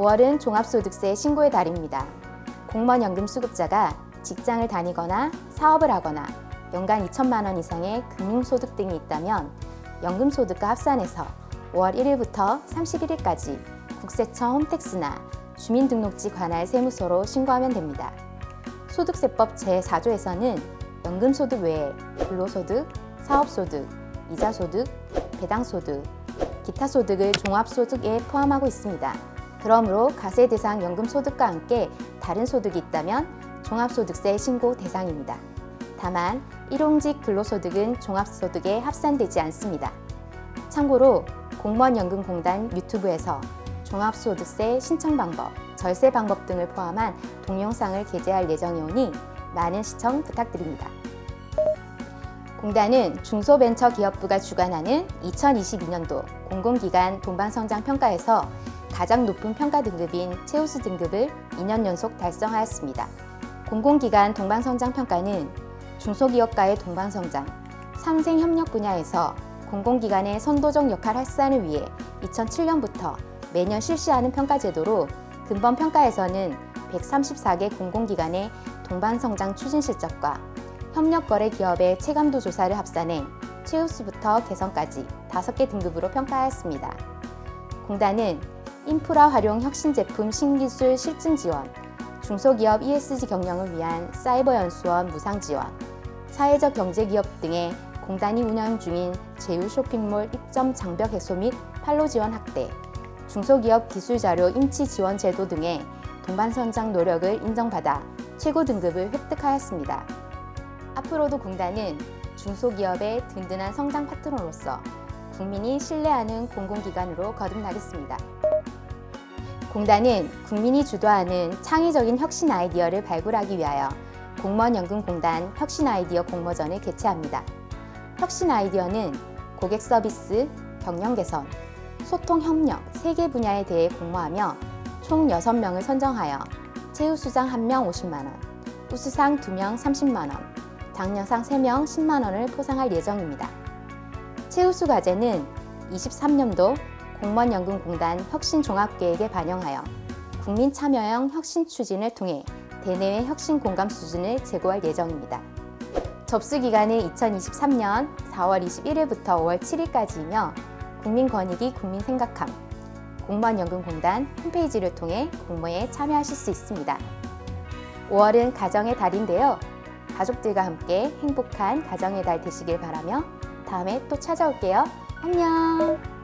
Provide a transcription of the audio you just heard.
5월은 종합소득세 신고의 달입니다. 공무원 연금 수급자가 직장을 다니거나 사업을 하거나 연간 2천만 원 이상의 금융소득 등이 있다면 연금소득과 합산해서 5월 1일부터 31일까지 국세청 홈택스나 주민등록지 관할 세무서로 신고하면 됩니다. 소득세법 제4조에서는 연금소득 외에 근로소득, 사업소득, 이자소득, 배당소득, 기타 소득을 종합소득에 포함하고 있습니다. 그러므로 가세 대상 연금 소득과 함께 다른 소득이 있다면 종합소득세 신고 대상입니다. 다만 일용직 근로소득은 종합소득에 합산되지 않습니다. 참고로 공무원연금공단 유튜브에서 종합소득세 신청 방법, 절세 방법 등을 포함한 동영상을 게재할 예정이오니 많은 시청 부탁드립니다. 공단은 중소벤처기업부가 주관하는 2022년도 공공기관 동반성장 평가에서 가장 높은 평가 등급인 최우수 등급을 2년 연속 달성하였습니다. 공공기관 동반성장 평가는 중소기업과의 동반성장, 상생협력 분야에서 공공기관의 선도적 역할 활산을 위해 2007년부터 매년 실시하는 평가제도로 근본 평가에서는 134개 공공기관의 동반성장 추진 실적과 협력거래 기업의 체감도 조사를 합산해 최우수부터 개선까지 5개 등급으로 평가하였습니다. 공단은 인프라 활용 혁신 제품 신기술 실증 지원, 중소기업 ESG 경영을 위한 사이버 연수원 무상 지원, 사회적 경제 기업 등의 공단이 운영 중인 제휴 쇼핑몰 입점 장벽 해소 및 판로 지원 확대, 중소기업 기술 자료 임치 지원 제도 등의 동반선장 노력을 인정받아 최고 등급을 획득하였습니다. 앞으로도 공단은 중소기업의 든든한 성장 파트너로서 국민이 신뢰하는 공공기관으로 거듭나겠습니다. 공단은 국민이 주도하는 창의적인 혁신 아이디어를 발굴하기 위하여 공무원연금공단 혁신 아이디어 공모전을 개최합니다. 혁신 아이디어는 고객 서비스, 경영 개선, 소통 협력 3개 분야에 대해 공모하며 총 6명을 선정하여 최우수상 1명 50만 원, 우수상 2명 30만 원, 장려상 3명 10만 원을 포상할 예정입니다. 최우수 과제는 23년도 공무원연금공단 혁신종합계획에 반영하여 국민 참여형 혁신 추진을 통해 대내외 혁신 공감 수준을 제고할 예정입니다. 접수 기간은 2023년 4월 21일부터 5월 7일까지이며 국민권익이 국민 생각함 공무원연금공단 홈페이지를 통해 공모에 참여하실 수 있습니다. 5월은 가정의 달인데요. 가족들과 함께 행복한 가정의 달 되시길 바라며 다음에 또 찾아올게요. 안녕!